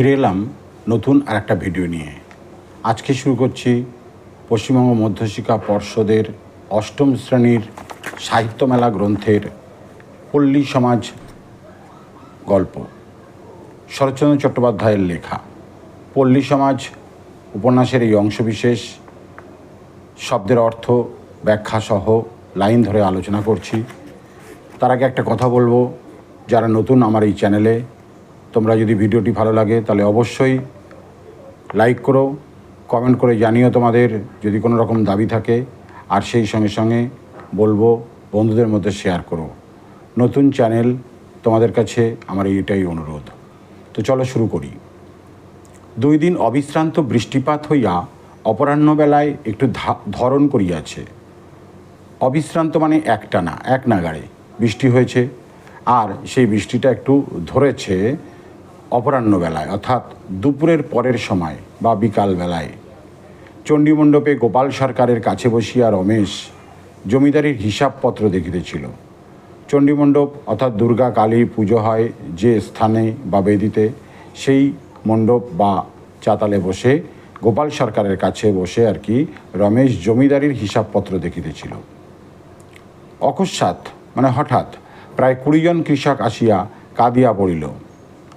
ফিরে এলাম নতুন আর একটা ভিডিও নিয়ে। আজকে শুরু করছি পশ্চিমবঙ্গ মধ্যশিক্ষা পর্ষদের অষ্টম শ্রেণির সাহিত্যমেলা গ্রন্থের পল্লী সমাজ গল্প। শরৎচন্দ্র চট্টোপাধ্যায়ের লেখা। পল্লী সমাজ উপন্যাসের এই অংশবিশেষ, শব্দের অর্থ, ব্যাখ্যা সহ লাইন ধরে আলোচনা করছি। তার আগে একটা কথা বলব, যারা নতুন আমার এই চ্যানেলে তোমরা যদি ভিডিওটি ভালো লাগে, তাহলে অবশ্যই লাইক করো, কমেন্ট করে জানিও তোমাদের যদি কোনো রকম দাবি থাকে। আর সেই সঙ্গে সঙ্গে বলব, বন্ধুদের মধ্যে শেয়ার করো। নতুন চ্যানেল তোমাদের কাছে আমার এইটাই অনুরোধ। তো চলো শুরু করি। দুই দিন অবিশ্রান্ত বৃষ্টিপাত হইয়া অপরাহ্ন বেলায় একটু ধা- ধরন করিয়াছে। অবিশ্রান্ত মানে একটানা, এক নাগাড়ে বৃষ্টি হয়েছে। আর সেই বৃষ্টিটা একটু ধরেছে অপরাহ্ন বেলায়, অর্থাৎ দুপুরের পরের সময় বা বিকাল বেলায় চণ্ডীমণ্ডপে গোপাল সরকারের কাছে বসিয়া রমেশ জমিদারির হিসাবপত্র দেখিতেছিল। চণ্ডীমণ্ডপ অর্থাৎ দুর্গা কালী পুজো হয় যে স্থানে বা বেদিতে, সেই মণ্ডপ বা চাতালে বসে গোপাল সরকারের কাছে বসে আর কি রমেশ জমিদারির হিসাবপত্র দেখিতেছিল। অকস্মাৎ মানে হঠাৎ, প্রায় কুড়িজন কৃষক আসিয়া কাঁদিয়া পড়িল।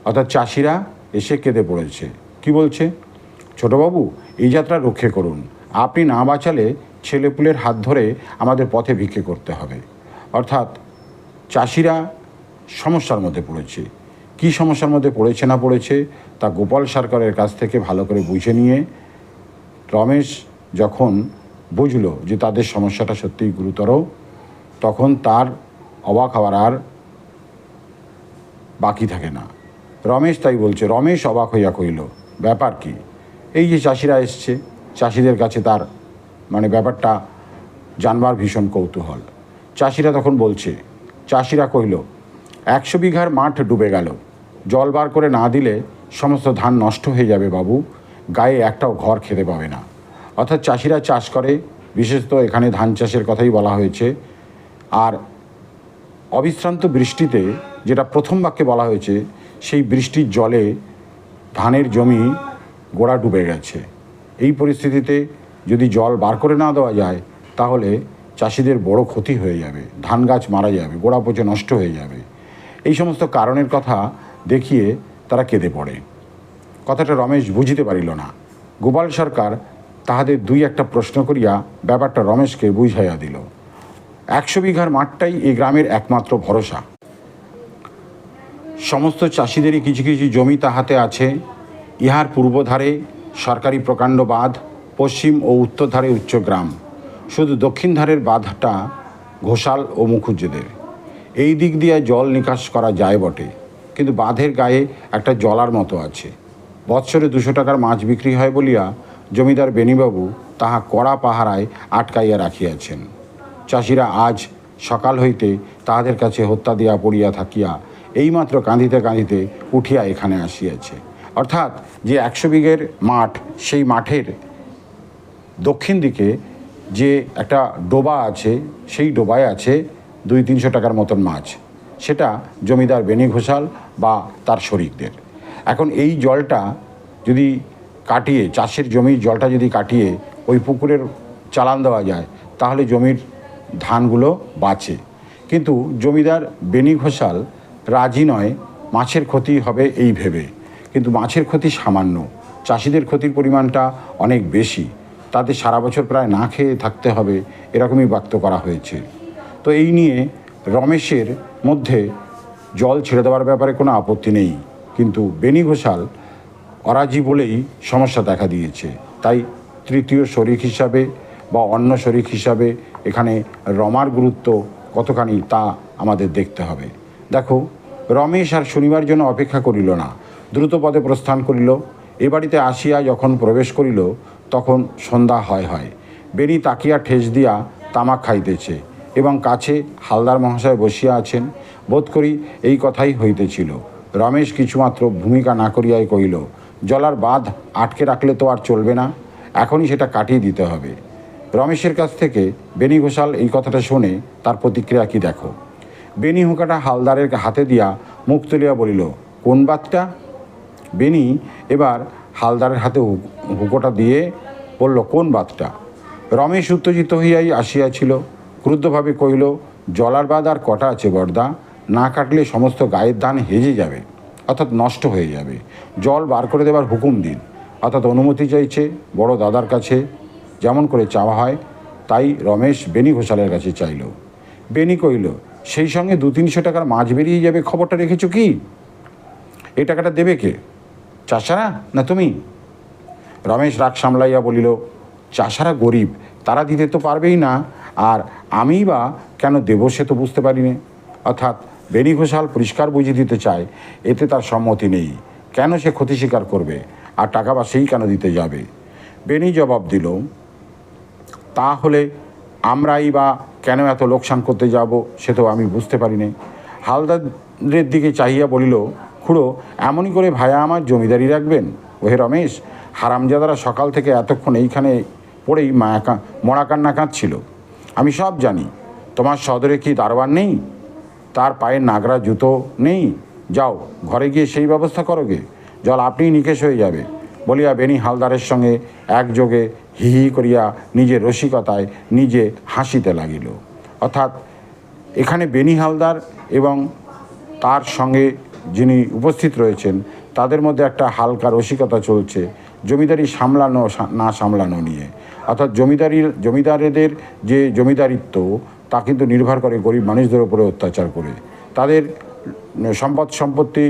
অর্থাৎ চাষিরা এসে কেঁদে পড়েছে। কি বলছে? ছোটবাবু, এই যাত্রা রক্ষে করুন। আপনি না বাঁচালে ছেলেপুলের হাত ধরে আমাদের পথে ভিক্ষে করতে হবে। অর্থাৎ চাষিরা সমস্যার মধ্যে পড়েছে। কি সমস্যার মধ্যে পড়েছে না পড়েছে, তা গোপাল সরকারের কাছ থেকে ভালো করে বুঝে নিয়ে রমেশ যখন বুঝল যে তাদের সমস্যাটা সত্যিই গুরুতর, তখন তার অবাক হওয়ার আর বাকি থাকে না। রমেশ তাই বলছে, রমেশ অবাক হইয়া কইল ব্যাপার কি? এই যে চাষিরা এসছে, চাষিদের কাছে তার মানে ব্যাপারটা জানবার ভীষণ কৌতূহল। চাষিরা তখন বলছে, চাষিরা কইল একশো বিঘার মাঠ ডুবে গেল। জল বার করে না দিলে সমস্ত ধান নষ্ট হয়ে যাবে বাবু, গায়ে একটাও ঘর খেতে পাবে না। অর্থাৎ চাষিরা চাষ করে, বিশেষত এখানে ধান চাষের কথাই বলা হয়েছে। আর অবিশ্রান্ত বৃষ্টিতে, যেটা প্রথম বাক্যে বলা হয়েছে সেই বৃষ্টির জলে ধানের জমি গোড়া ডুবে গেছে। এই পরিস্থিতিতে যদি জল বার করে না দেওয়া যায়, তাহলে চাষিদের বড় ক্ষতি হয়ে যাবে, ধান গাছ মারা যাবে, গোড়া পচে নষ্ট হয়ে যাবে। এই সমস্ত কারণের কথা দেখিয়ে তারা কেঁদে পড়ে। কথাটা রমেশ বুঝিতে পারিল না। গোপাল সরকার তাহাদের দুই একটা প্রশ্ন করিয়া ব্যাপারটা রমেশকে বুঝাইয়া দিল। একশো বিঘার মাঠটাই এই গ্রামের একমাত্র ভরসা। সমস্ত চাষিদেরই কিছু কিছু জমি তাহাতে আছে। ইহার পূর্বধারে সরকারি প্রকাণ্ড বাঁধ, পশ্চিম ও উত্তর ধারে উচ্চ গ্রাম। শুধু দক্ষিণ ধারের বাঁধটা ঘোষাল ও মুখুজ্জেদের এই দিক দিয়ে জল নিকাশ করা যায় বটে, কিন্তু বাঁধের গায়ে একটা জলার মতো আছে। বৎসরে দুশো টাকার মাছ বিক্রি হয় বলিয়া জমিদার বেণীবাবু তাহা কড়া পাহারায় আটকাইয়া রাখিয়াছেন। চাষিরা আজ সকাল হইতে তাহাদের কাছে হত্যা দিয়া পড়িয়া থাকিয়া এইমাত্র কাঁদিতে কাঁদিতে উঠিয়া এখানে আসিয়াছে। অর্থাৎ যে একশো বিঘের মাঠ, সেই মাঠের দক্ষিণ দিকে যে একটা ডোবা আছে, সেই ডোবায় আছে দুই তিনশো টাকার মতন মাছ। সেটা জমিদার বেনি ঘোষাল বা তার শরিকদের। এখন এই জলটা যদি কাটিয়ে, চাষের জমির জলটা যদি কাটিয়ে ওই পুকুরের চালান দেওয়া যায়, তাহলে জমির ধানগুলো বাঁচে। কিন্তু জমিদার বেনি ঘোষাল রাজি নয়, মাছের ক্ষতি হবে এই ভেবে। কিন্তু মাছের ক্ষতি সামান্য। চাষিদের ক্ষতির পরিমাণটা অনেক বেশি। তাদের সারা বছর প্রায় না খেয়ে থাকতে হবে, এরকমই ব্যক্ত করা হয়েছে। তো এই নিয়ে রমেশের মধ্যে জল ছেড়ে দেওয়ার ব্যাপারে কোনো আপত্তি নেই। কিন্তু বেনি ঘোষাল অরাজি বলেই সমস্যা দেখা দিয়েছে। তাই তৃতীয় শরিক হিসাবে বা অন্য শরিক হিসাবে এখানে রমার গুরুত্ব কতখানি তা আমাদের দেখতে হবে। দেখো, রমেশ আর শনিবার জন্য অপেক্ষা করিল না। দ্রুত পদে প্রস্থান করিল। এ বাড়িতে আসিয়া যখন প্রবেশ করিল, তখন সন্ধ্যা হয় হয়। বেনি তাকিয়া ঠেস দিয়া তামাক খাইতেছে এবং কাছে হালদার মহাশয় বসিয়া আছেন। বোধ করি এই কথাই হইতেছিল। রমেশ কিছুমাত্র ভূমিকা না করিয়াই কহিল, জলার বাঁধ আটকে রাখলে তো আর চলবে না, এখনই সেটা কাটিয়ে দিতে হবে। রমেশের কাছ থেকে বেনি ঘোষাল এই কথাটা শুনে তার প্রতিক্রিয়া কি দেখো? বেনি হুঁকাটা হালদারের হাতে দিয়া মুখ তুলিয়া বলিল, কোন বাতটা বেনি এবার হালদারের হাতে হুকোটা দিয়ে বলল, কোন বাতটা রমেশ উত্তেজিত হইয়াই আসিয়াছিল। ক্রুদ্ধভাবে কহিল, জলার বাদ আর কটা আছে বর্দা? না কাটলে সমস্ত গায়ের ধান হেজে যাবে, অর্থাৎ নষ্ট হয়ে যাবে। জল বার করে দেবার হুকুম দিন। অর্থাৎ অনুমতি চাইছে বড় দাদার কাছে। যেমন করে চাওয়া হয়, তাই রমেশ বেনি ঘোষালের কাছে চাইল। বেনি কইল সেই সঙ্গে দু তিনশো টাকার মাছ বেরিয়ে যাবে, খবরটা রেখেছো কি? এই টাকাটা দেবে কে? চাষারা না তুমি? রমেশ রাগ সামলাইয়া বলিল, চাষারা গরিব, তারা দিতে তো পারবেই না। আর আমি বা কেন দেব সে তো বুঝতে পারিনি। অর্থাৎ বেনি ঘোষাল পরিষ্কার বুঝিয়ে দিতে চায়, এতে তার সম্মতি নেই। কেন সে ক্ষতি স্বীকার করবে? আর টাকা বা সেই কেন দিতে যাবে? বেনি জবাব দিল তাহলে আমরাই বা কেন এত লোকসান করতে যাব সে তো আমি বুঝতে পারিনি। হালদারের দিকে চাহিয়া বলিল, খুড়ো, এমনই করে ভায়া আমার জমিদারি রাখবেন? ওহে রমেশ, হারামজাদারা সকাল থেকে এতক্ষণ এইখানে পড়েই মায়া মরা কান্না কাঁদছিল। আমি সব জানি, তোমার সদরে কি দারোয়ান নেই? তার পায়ের নাগরা জুতো নেই? যাও, ঘরে গিয়ে সেই ব্যবস্থা করো গে। জল আপনিই নিকেশ হয়ে যাবে। বলিয়া বেনি হালদারের সঙ্গে একযোগে হি হি করিয়া নিজের রসিকতায় নিজে হাসিতে লাগিল। অর্থাৎ এখানে বেনি হালদার এবং তার সঙ্গে যিনি উপস্থিত রয়েছেন, তাদের মধ্যে একটা হালকা রসিকতা চলছে, জমিদারি সামলানো না সামলানো নিয়ে। অর্থাৎ জমিদারির জমিদারেদের যে জমিদারিত্ব, তা কিন্তু নির্ভর করে গরিব মানুষদের উপরে অত্যাচার করে, তাদের সম্পদ সম্পত্তি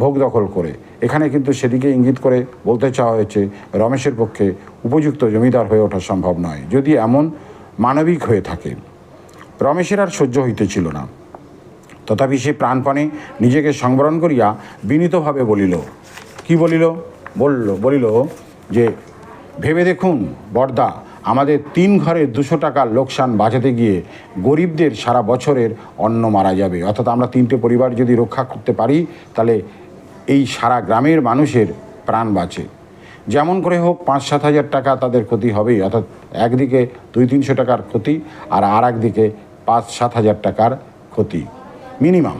ভোগ দখল করে। এখানে কিন্তু সেদিকে ইঙ্গিত করে বলতে চাওয়া হয়েছে, রমেশের পক্ষে উপযুক্ত জমিদার হয়ে ওঠা সম্ভব নয়, যদি এমন মানবিক হয়ে থাকে। রমেশের আর সহ্য হইতেছিল না। তথাপি সে প্রাণপণে নিজেকে সংবরণ করিয়া বিনীতভাবে বলিল, কি বলিল? বলল, বলিল যে, ভেবে দেখুন, বর্দা, আমাদের তিন ঘরে দুশো টাকার লোকসান বাঁচাতে গিয়ে গরিবদের সারা বছরের অন্ন মারা যাবে। অর্থাৎ আমরা তিনটে পরিবার যদি রক্ষা করতে পারি, তাহলে এই সারা গ্রামের মানুষের প্রাণ বাঁচে। যেমন করে হোক পাঁচ সাত হাজার টাকা তাদের ক্ষতি হবেই, অর্থাৎ একদিকে দুই তিনশো টাকার ক্ষতি আর আর একদিকে পাঁচ সাত হাজার টাকার ক্ষতি। মিনিমাম।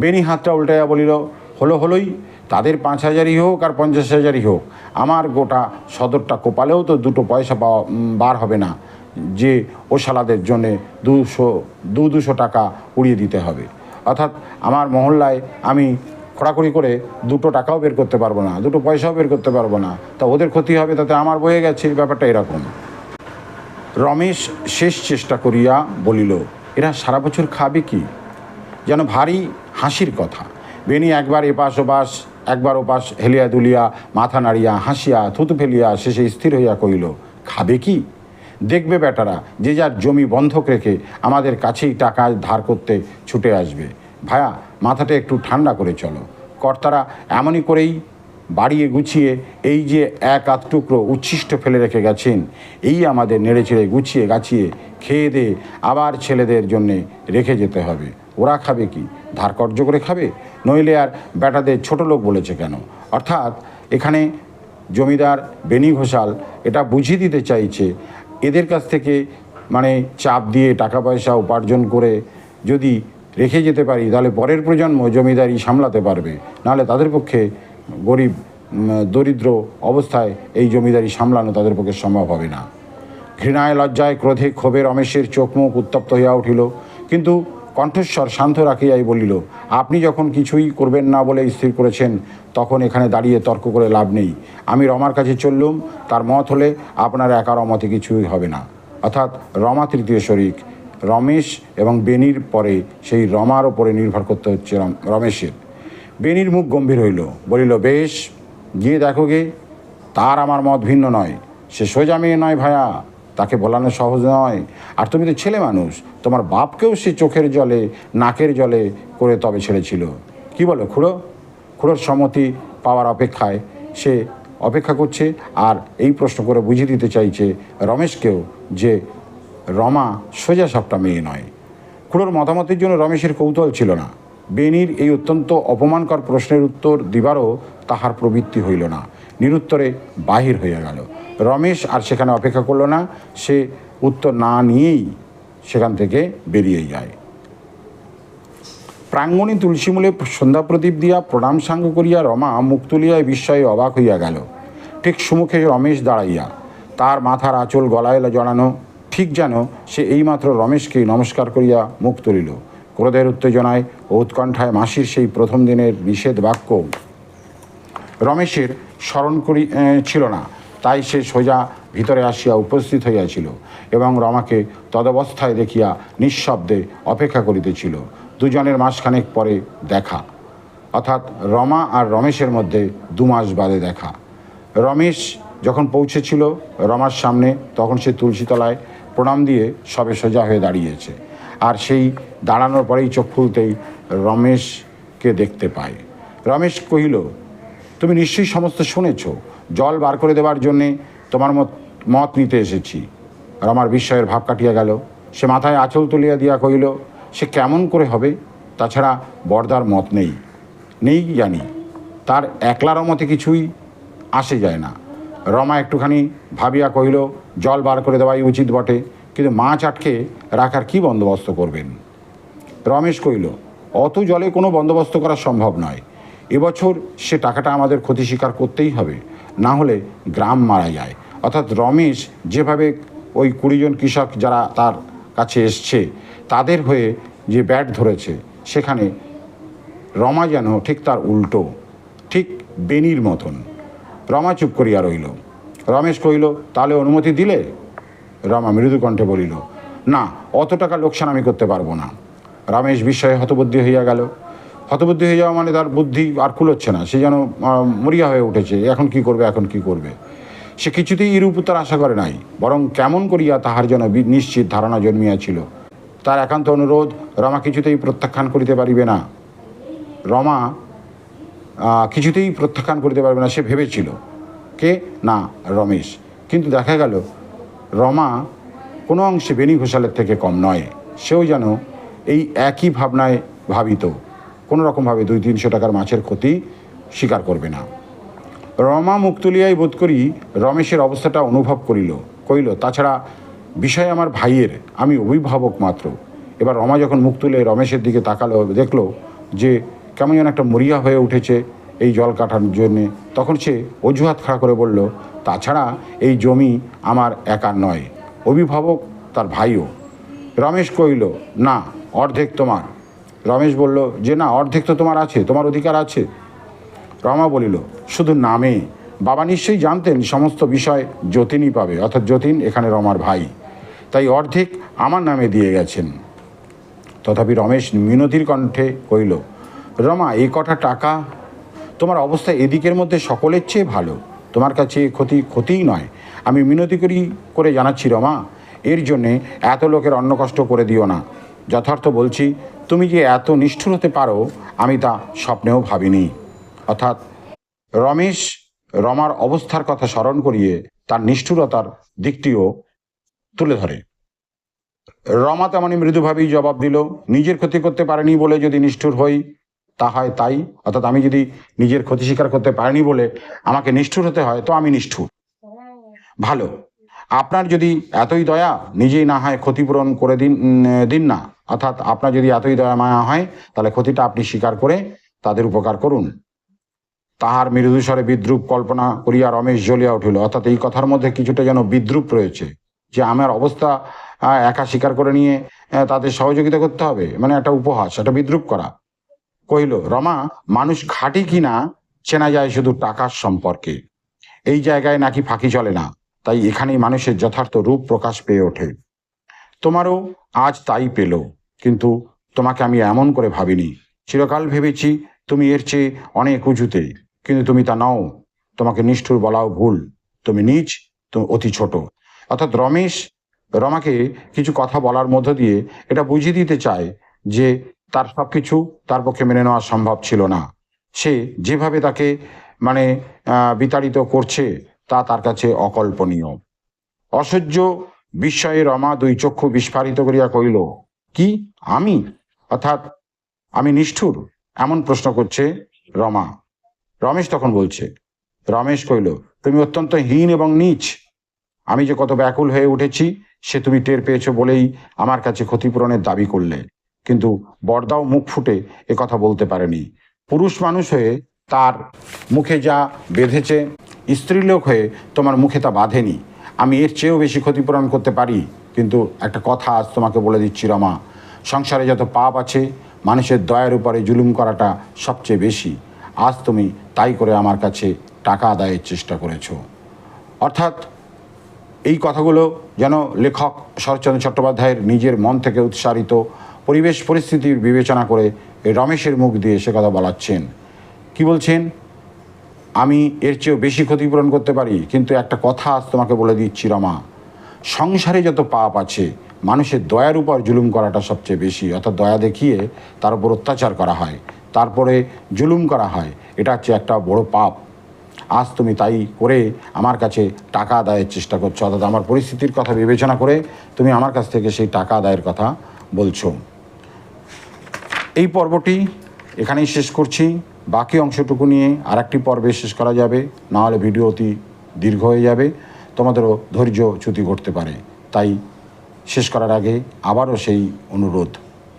বেনি হাতটা উল্টাইয়া বলিল, হলো হলোই, তাদের পাঁচ হাজারই হোক আর পঞ্চাশ হাজারই হোক। আমার গোটা সদরটা কোপালেও তো দুটো পয়সা পাওয়া বার হবে না। যে ও শালাদের জন্যে দুশো দু দুশো টাকা উড়িয়ে দিতে হবে। অর্থাৎ আমার মহল্লায় আমি খোঁড়াখড়ি করে দুটো টাকাও বের করতে পারব না, দুটো পয়সাও বের করতে পারব না। তা ওদের ক্ষতি হবে, তাতে আমার বয়ে গেছে ব্যাপারটা এরকম। রমেশ শেষ চেষ্টা করিয়া বলিল, এরা সারা বছর খাবে কি? যেন ভারী হাসির কথা। বেনি একবার এপাশ ওপাশ, একবার ওপাশ হেলিয়া দুলিয়া, মাথা নাড়িয়া, হাসিয়া থুতু ফেলিয়া শেষে স্থির হইয়া কহিল, খাবে কি? দেখবে বেটারা, যে যার জমি বন্ধক রেখে আমাদের কাছেই টাকা ধার করতে ছুটে আসবে। ভায়া, মাথাটা একটু ঠান্ডা করে চলো। কর্তারা এমনই করেই বাড়িয়ে গুছিয়ে এই যে এক আধ টুকরো উচ্ছিষ্ট ফেলে রেখে গেছেন, এই আমাদের নেড়ে ছেড়ে গুছিয়ে গাছিয়ে খেয়ে দে, আবার ছেলেদের জন্যে রেখে যেতে হবে। ওরা খাবে কি? ধার কর্য করে খাবে? নইলে আর বেটাদের ছোট লোক বলেছে কেন? অর্থাৎ এখানে জমিদার বেনি ঘোষাল এটা বুঝিয়ে দিতে চাইছে, এদের কাছ থেকে মানে চাপ দিয়ে টাকা পয়সা উপার্জন করে যদি রেখে যেতে পারি, তাহলে পরের প্রজন্ম জমিদারি সামলাতে পারবে। নাহলে তাদের পক্ষে গরিব দরিদ্র অবস্থায় এই জমিদারি সামলানো তাদের পক্ষে সম্ভব হবে না। ঘৃণায়, লজ্জায়, ক্রোধে, ক্ষোভে রমেশের চোখ মুখ উত্তপ্ত হইয়া উঠিল। কিন্তু কণ্ঠস্বর শান্ত রাখিয়াই বলিল, আপনি যখন কিছুই করবেন না বলে স্থির করেছেন, তখন এখানে দাঁড়িয়ে তর্ক করে লাভ নেই। আমি রমার কাছে চললুম, তার মত হলে আপনার একার অমতে কিছুই হবে না। অর্থাৎ রমা তৃতীয় শরিক। রমেশ এবং বেনির পরে সেই রমার ওপরে নির্ভর করতে হচ্ছে রম- রমেশের। বেনির মুখ গম্ভীর হইল, বলিল, বেশ, গিয়ে দেখো গে, তার আমার মত ভিন্ন নয়। সে সোজা মেয়ে নয় ভায়া, তাকে বলানো সহজ নয়। আর তুমি তো ছেলে মানুষ, তোমার বাপকেও সে চোখের জলে, নাকের জলে করে তবে ছেড়েছিল। কি বলো, খুড়ো? খুড়োর সম্মতি পাওয়ার অপেক্ষায় সে অপেক্ষা করছে আর এই প্রশ্ন করে বুঝিয়ে দিতে চাইছে রমেশকেও যে রমা সোজা সাপটা মেয়ে নয়। খুড়োর মতামতের জন্য রমেশের কৌতূহল ছিল না। বেনির এই অত্যন্ত অপমানকর প্রশ্নের উত্তর দিবারও তাহার প্রবৃত্তি হইল না। নিরুত্তরে বাহির হইয়া গেল। রমেশ আর সেখানে অপেক্ষা করল না। সে উত্তর না নিয়েই সেখান থেকে বেরিয়ে যায়। প্রাঙ্গণে তুলসীমূলে সন্ধ্যা প্রদীপ দিয়া প্রণাম সাঙ্গ করিয়া রমা মুখ তুলিয়ায় বিস্ময়ে অবাক হইয়া গেল। ঠিক সুমুখে রমেশ দাঁড়াইয়া, তার মাথার আঁচল গলায় জড়ানো। ঠিক যেন সে এইমাত্র রমেশকে নমস্কার করিয়া মুখ তুলিল। ক্রোধের উত্তেজনায় ও উৎকণ্ঠায় মাসির সেই প্রথম দিনের নিষেধ বাক্য। রমেশের স্মরণ করি ছিল না। তাই সে সোজা ভিতরে আসিয়া উপস্থিত হইয়াছিল এবং রমাকে তদবস্থায় দেখিয়া নিঃশব্দে অপেক্ষা করিতেছিল। দুজনের মাসখানেক পরে দেখা। অর্থাৎ রমা আর রমেশের মধ্যে দু মাস বাদে দেখা। রমেশ যখন পৌঁছেছিল রমার সামনে, তখন সে তুলসীতলায় প্রণাম দিয়ে সবে সোজা হয়ে দাঁড়িয়েছে। আর সেই দাঁড়ানোর পরেই চোখ খুলতেই রমেশকে দেখতে পায়। রমেশ কহিল, তুমি নিশ্চয়ই সমস্ত শুনেছ। জল বার করে দেওয়ার জন্যে তোমার মত মত নিতে এসেছি। আর আমার বিস্ময়ের ভাব কাটিয়া গেল। সে মাথায় আঁচল তুলিয়া দিয়া কহিল, সে কেমন করে হবে? তাছাড়া বর্দার মত নেই। নেই জানি? তার একলারও মতে কিছুই আসে যায় না। রমা একটুখানি ভাবিয়া কহিল, জল বার করে দেওয়াই উচিত বটে, কিন্তু মাছ আটকে রাখার কি বন্দোবস্ত করবেন? রমেশ কহিল, অত জলে কোনো বন্দোবস্ত করা সম্ভব নয়। এবছর সে টাকাটা আমাদের ক্ষতি স্বীকার করতেই হবে, না হলে গ্রাম মারা যায়। অর্থাৎ রমেশ যেভাবে ওই কুড়িজন কৃষক যারা তার কাছে এসছে, তাদের হয়ে যে ব্যাট ধরেছে, সেখানে রমা যেন ঠিক তার উল্টো, ঠিক বেনির মতন রমা চুপ করিয়া রইল রমেশ কহিল, তাহলে অনুমতি দিলে? রমা মৃদু কণ্ঠে বলিল, না, অত টাকা লোকসান আমি করতে পারব না। রমেশ বিস্ময়ে হতবুদ্ধি হইয়া গেল। হতবুদ্ধি হয়ে যাওয়া মানে তার বুদ্ধি আর কুলোচ্ছে না, সে যেন মরিয়া হয়ে উঠেছে, এখন কি করবে, এখন কি করবে? সে কিছুতেই এরূপ উত্তর আশা করে নাই, বরং কেমন করিয়া তাহার যেন নিশ্চিত ধারণা জন্মিয়াছিল। তার একান্ত অনুরোধ, রমা কিছুতেই প্রত্যাখ্যান করিতে পারিবে না। রমা কিছুতেই প্রত্যাখ্যান করতে পারবে না, সে ভেবেছিল। কে? না, রমেশ। কিন্তু দেখা গেল, রমা কোনো অংশে বেনি ঘোষালের থেকে কম নয়। সেও যেন এই একই ভাবনায় ভাবিত। কোনো রকমভাবে দুই তিনশো টাকার মাছের ক্ষতি স্বীকার করবে না। রমা মুখ তুলিয়াই বোধ করি রমেশের অবস্থাটা অনুভব করিল কইল তাছাড়া বিষয় আমার ভাইয়ের, আমি অভিভাবক মাত্র। এবার রমা যখন মুখ তুলে রমেশের দিকে তাকালো, দেখল যে কেমন যেন একটা মরিয়া হয়ে উঠেছে এই জল কাটার জন্যে। তখন সে অজুহাত খাড়া করে বলল, তাছাড়া এই জমি আমার একার নয়, অভিভাবক তার ভাইও। রমেশ কইল না, অর্ধেক তোমার। রমেশ বলল, যে না, অর্ধেক তো তোমার আছে, তোমার অধিকার আছে। রমা বলিল, শুধু নামে। বাবা নিশ্চয়ই জানতেন সমস্ত বিষয় যতীনই পাবে, অর্থাৎ যতীন এখানে রমার ভাই। তাই অর্ধেক আমার নামে দিয়ে গেছেন। তথাপি রমেশ মিনতির কণ্ঠে কইল রমা, এই কটা টাকা, তোমার অবস্থা এদিকের মধ্যে সকলের চেয়ে ভালো। তোমার কাছে ক্ষতি, ক্ষতিই নয়। আমি মিনতি করি, করে জানাচ্ছি রমা, এর জন্যে এত লোকের অন্ন কষ্ট করে দিও না। যথার্থ বলছি, তুমি যে এত নিষ্ঠুর হতে পারো, আমি তা স্বপ্নেও ভাবিনি। অর্থাৎ রমেশ রমার অবস্থার কথা স্মরণ করিয়ে তার নিষ্ঠুরতার দিকটিও তুলে ধরে। রমা তেমনি মৃদুভাবেই জবাব দিল, নিজের ক্ষতি করতে পারেনি বলে যদি নিষ্ঠুর হই তা হয় তাই, অর্থাৎ আমি যদি নিজের ক্ষতি স্বীকার করতে পারিনি বলে আমাকে নিষ্ঠুর হতে হয়, তো আমি নিষ্ঠুর। ভালো। আপনার যদি এতই দয়া নিজেই না হয় ক্ষতিপূরণ করে দিন দিন না, অর্থাৎ আপনার যদি এতই দয়া মায়া হয়, তাহলে ক্ষতিটা আপনি স্বীকার করে তাদের উপকার করুন। তাহার মৃদুস্বরে বিদ্রুপ কল্পনা করিয়া রমেশ জ্বলিয়া উঠিল, অর্থাৎ এই কথার মধ্যে কিছুটা যেন বিদ্রুপ রয়েছে, যে আমার অবস্থা একা স্বীকার করে নিয়ে তাদের সহযোগিতা করতে হবে মানে একটা উপহাস, একটা বিদ্রুপ করা। কহিল রমা, মানুষ খাঁটি কিনা চেনা যায় শুধু টাকার সম্পর্কে। এই জায়গায় নাকি ফাঁকি চলে না, তাই এখানেই মানুষের যথার্থ রূপ প্রকাশ পেয়ে ওঠে। তোমারও আজ তাই পেল, কিন্তু তোমাকে আমি এমন করে ভাবিনি। চিরকাল ভেবেছি তুমি এর চেয়ে অনেক উঁচুতে, কিন্তু তুমি তা নাও। তোমাকে নিষ্ঠুর বলাও ভুল। তুমি নিজ, তুমি অতি ছোট। অর্থাৎ রমেশ রমাকে কিছু কথা বলার মধ্য দিয়ে এটা বুঝিয়ে দিতে চায় যে তার সব কিছু তার পক্ষে মেনে নেওয়া সম্ভব ছিল না। সে যেভাবে তাকে মানে বিতাড়িত করছে, তা তার কাছে অকল্পনীয়। অসহ্য বিস্ময়ে রমা দুই চক্ষু বিস্ফারিত করিয়া কহিল, কি? আমি? অর্থাৎ আমি নিষ্ঠুর? এমন প্রশ্ন করছে রমা। রমেশ তখন বলছে, রমেশ কইল তুমি অত্যন্ত হীন এবং নীচ। আমি যে কত ব্যাকুল হয়ে উঠেছি, সে তুমি টের পেয়েছ বলেই আমার কাছে ক্ষতিপূরণের দাবি করলে। কিন্তু বর্দাও মুখ ফুটে এ কথা বলতে পারেনি। পুরুষ মানুষ হয়ে তার মুখে যা বেঁধেছে, স্ত্রীলোক হয়ে তোমার মুখে তা বাঁধেনি। আমি এর চেয়েও বেশি ক্ষতিপূরণ করতে পারি, কিন্তু একটা কথা আজ তোমাকে বলে দিচ্ছি রমা, সংসারে যত পাপ আছে, মানুষের দয়ার উপরে জুলুম করাটা সবচেয়ে বেশি। আজ তুমি তাই করে আমার কাছে টাকা আদায়ের চেষ্টা করেছ। অর্থাৎ এই কথাগুলো যেন লেখক শরৎচন্দ্র চট্টোপাধ্যায়ের নিজের মন থেকে উৎসারিত পরিবেশ পরিস্থিতির বিবেচনা করে রমেশের মুখ দিয়ে সে কথা বলাচ্ছেন। কি বলছেন? আমি এর চেয়েও বেশি ক্ষতিপূরণ করতে পারি, কিন্তু একটা কথা আজ তোমাকে বলে দিচ্ছি রমা। সংসারে যত পাপ আছে, মানুষের দয়ার উপর জুলুম করাটা সবচেয়ে বেশি। অর্থাৎ দয়া দেখিয়ে তার উপর অত্যাচার করা হয়, তারপরে জুলুম করা হয়। এটা হচ্ছে একটা বড় পাপ। আজ তুমি তাই করে আমার কাছে টাকা আদায়ের চেষ্টা করছ, অর্থাৎ আমার পরিস্থিতির কথা বিবেচনা করে তুমি আমার কাছ থেকে সেই টাকা আদায়ের কথা বলছো। এই পর্বটি এখানেই শেষ করছি। বাকি অংশটুকু নিয়ে আরেকটি পর্বে শেষ করা যাবে। নাহলে ভিডিও অতি দীর্ঘ হয়ে যাবে। তোমাদেরও ধৈর্য চ্যুতি ঘটতে পারে। তাই শেষ করার আগে আবারও সেই অনুরোধ।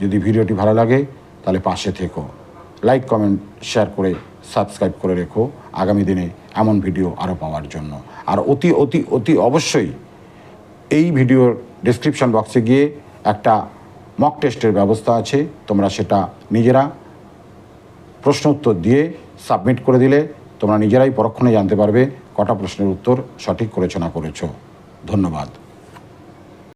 যদি ভিডিওটি ভালো লাগে, তাহলে পাশে থেকো। লাইক কমেন্ট শেয়ার করে সাবস্ক্রাইব করে রেখো। আগামী দিনে এমন ভিডিও আরও পাওয়ার জন্য। আর অতি অতি অতি অবশ্যই এই ভিডিওর ডেসক্রিপশন বক্সে গিয়ে একটা মক টেস্টের ব্যবস্থা আছে, তোমরা সেটা নিজেরা প্রশ্ন উত্তর দিয়ে সাবমিট করে দিলে তোমরা নিজেরাই পরক্ষণে জানতে পারবে কটা প্রশ্নের উত্তর সঠিক করেছ না করেছ। ধন্যবাদ।